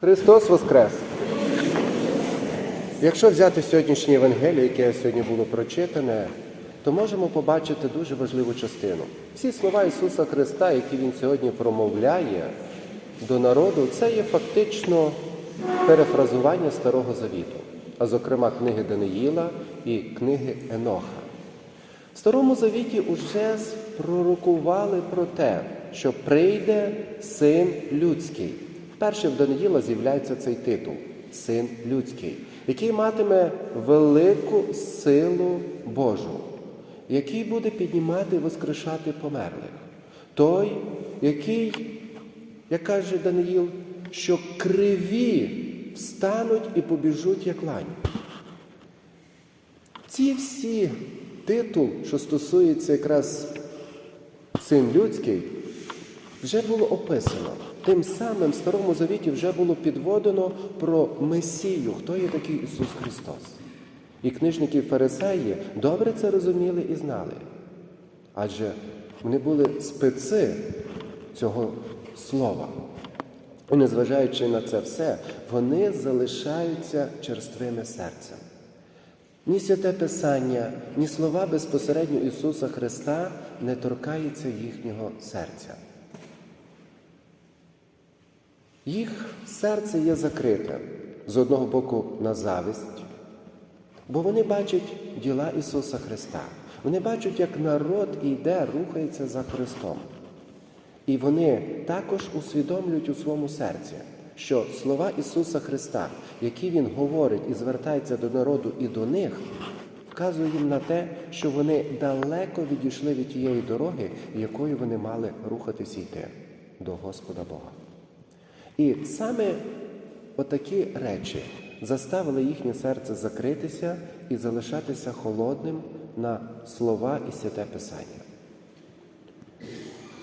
Христос Воскрес! Якщо взяти сьогоднішнє Євангеліє, яке сьогодні було прочитане, то можемо побачити дуже важливу частину. Всі слова Ісуса Христа, які Він сьогодні промовляє до народу, це є фактично перефразування Старого Завіту, а зокрема книги Даниїла і книги Еноха. В Старому Завіті уже пророкували про те, що прийде син людський. Вперше в Даниїла з'являється цей титул Син людський, який матиме велику силу Божу, який буде піднімати і воскрешати померлих. Той, який, як каже Даниїл, що криві встануть і побіжуть, як лань. Ці всі титул, що стосується якраз син людський, вже було описано. Тим самим в Старому Завіті вже було підводено про Месію, хто є такий Ісус Христос. І книжники фарисеї добре це розуміли і знали. Адже вони були специ цього слова. І незважаючи на це все, вони залишаються черствими серцем. Ні святе Писання, ні слова безпосередньо Ісуса Христа не торкаються їхнього серця. Їх серце є закрите з одного боку на зависть, бо вони бачать діла Ісуса Христа. Вони бачать, як народ іде, рухається за Христом. І вони також усвідомлюють у своєму серці, що слова Ісуса Христа, які Він говорить і звертається до народу і до них, вказує їм на те, що вони далеко відійшли від тієї дороги, якою вони мали рухатись і йти до Господа Бога. І саме отакі речі заставили їхнє серце закритися і залишатися холодним на слова і святе Писання.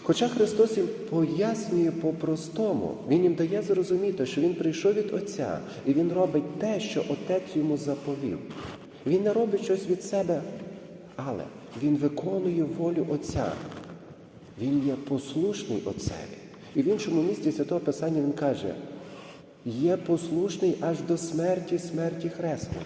Хоча Христос їм пояснює по-простому, Він їм дає зрозуміти, що Він прийшов від Отця, і Він робить те, що Отець йому заповів. Він не робить щось від себе, але Він виконує волю Отця. Він є послушний Отцеві. І в іншому місці Святого Писання Він каже, є послушний аж до смерті, смерті хресної.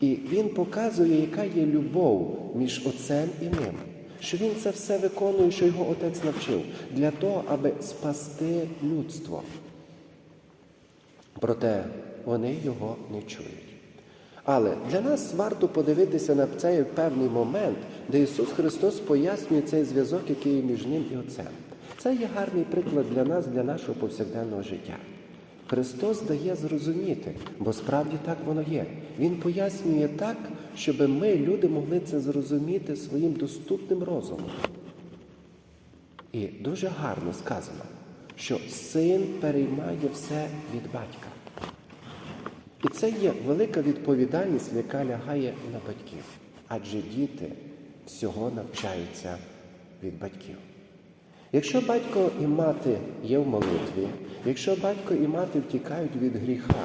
І він показує, яка є любов між Отцем і ним, що він це все виконує, що його отець навчив, для того, аби спасти людство. Проте вони його не чують. Але для нас варто подивитися на цей певний момент, де Ісус Христос пояснює цей зв'язок, який є між Ним і Отцем. Це є гарний приклад для нас, для нашого повсякденного життя. Христос дає зрозуміти, бо справді так воно є. Він пояснює так, щоб ми, люди, могли це зрозуміти своїм доступним розумом. І дуже гарно сказано, що син переймає все від батька. І це є велика відповідальність, яка лягає на батьків. Адже діти всього навчаються від батьків. Якщо батько і мати є в молитві, якщо батько і мати втікають від гріха,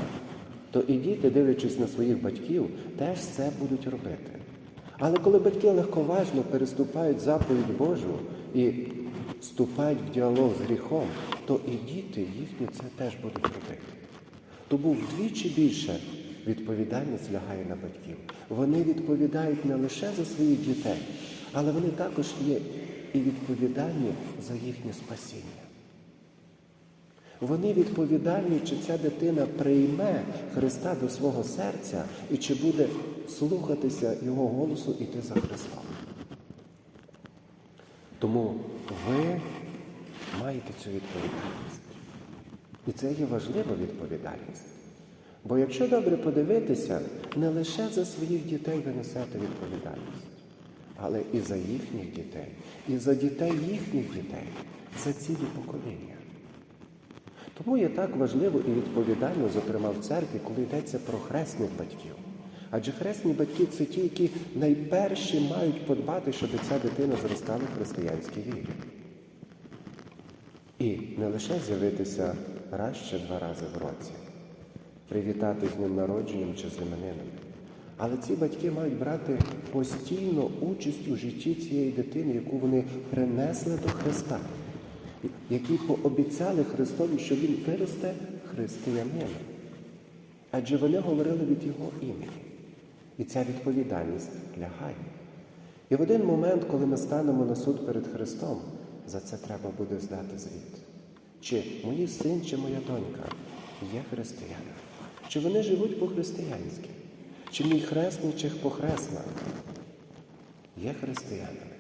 то і діти, дивлячись на своїх батьків, теж це будуть робити. Але коли батьки легковажно переступають заповідь Божу і вступають в діалог з гріхом, то і діти їхні це теж будуть робити. Тому вдвічі більше відповідальність лягає на батьків. Вони відповідають не лише за своїх дітей, але вони також є і відповідальні за їхнє спасіння. Вони відповідальні, чи ця дитина прийме Христа до свого серця і чи буде слухатися Його голосу іти за Христом. Тому ви маєте цю відповідальність. І це є важлива відповідальність. Бо якщо добре подивитися, не лише за своїх дітей ви несете відповідальність, але і за їхніх дітей, і за дітей їхніх дітей, за цілі покоління. Тому є так важливо і відповідально, зокрема в церкві, коли йдеться про хресних батьків. Адже хресні батьки це ті, які найперші мають подбати, щоб ця дитина зростала в християнській вірі. І не лише з'явитися раз чи два рази в році, привітати з ним народженням чи з іменинами. Але ці батьки мають брати постійно участь у житті цієї дитини, яку вони принесли до Христа. які пообіцяли Христові, що Він виросте християнином. Адже вони говорили від Його імені. І ця відповідальність лягає. І в один момент, коли ми станемо на суд перед Христом, за це треба буде здати звіт. Чи мій син, чи моя донька є християнином? Чи вони живуть по-християнськи? Чи мій хресний, чи похресна є християнами?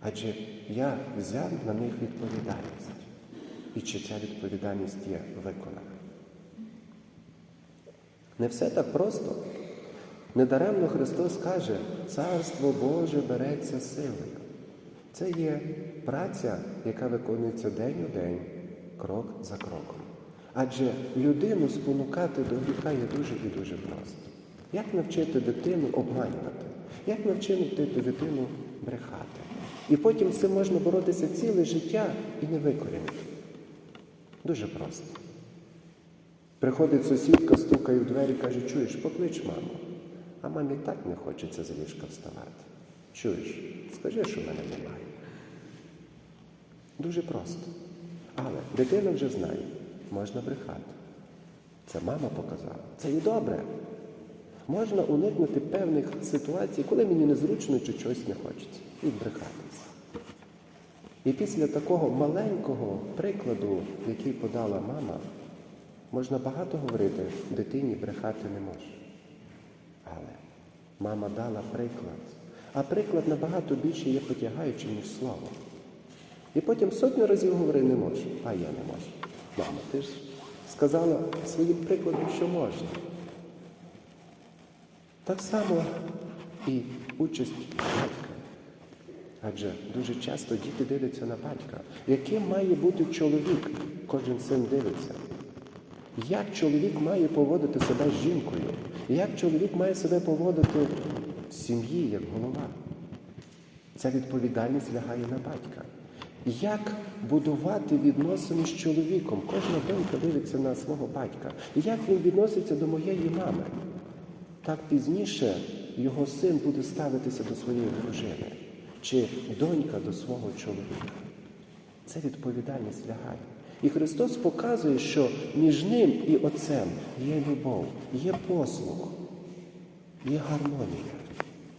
Адже я взяв на них відповідальність. І чи ця відповідальність є виконана? Не все так просто. Недаремно Христос каже, Царство Боже береться силою. Це є праця, яка виконується день у день, крок за кроком. Адже людину спонукати до гріха є дуже і дуже просто. Як навчити дитину обманювати? Як навчити дитину брехати? І потім з можна боротися ціле життя і не викорінити. Дуже просто. Приходить сусідка, стукає в двері, каже, чуєш, поклич маму. А мамі так не хочеться з ліжка вставати. Чуєш, скажи, що мене немає. Дуже просто. Але дитина вже знає, можна брехати. Це мама показала. Це і добре. Можна уникнути певних ситуацій, коли мені незручно чи чогось не хочеться. І брехатись. І після такого маленького прикладу, який подала мама, можна багато говорити, дитині брехати не може. Але мама дала приклад. А приклад набагато більше є потягаючим, ніж слово. І потім сотню разів говори не можу, а я не можу. Мама, ти ж сказала своїм прикладом, що можна. Так само і участь батька. Адже дуже часто діти дивляться на батька. Яким має бути чоловік? Кожен син дивиться. Як чоловік має поводити себе з жінкою? Як чоловік має себе поводити в сім'ї, як голова? Ця відповідальність лягає на батька. Як будувати відносини з чоловіком? Кожна донька дивиться на свого батька. Як він відноситься до моєї мами? Так пізніше його син буде ставитися до своєї дружини, чи донька до свого чоловіка. Це відповідальність лягає. І Христос показує, що між ним і Отцем є любов, є послуг, є гармонія.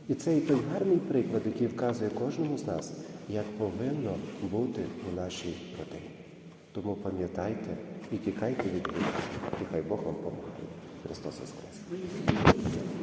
І це і той гарний приклад, який вказує кожному з нас, як повинно бути у нашій родині. Тому пам'ятайте і тікайте від гріха, і хай Бог вам помагає. Христос Воскрес!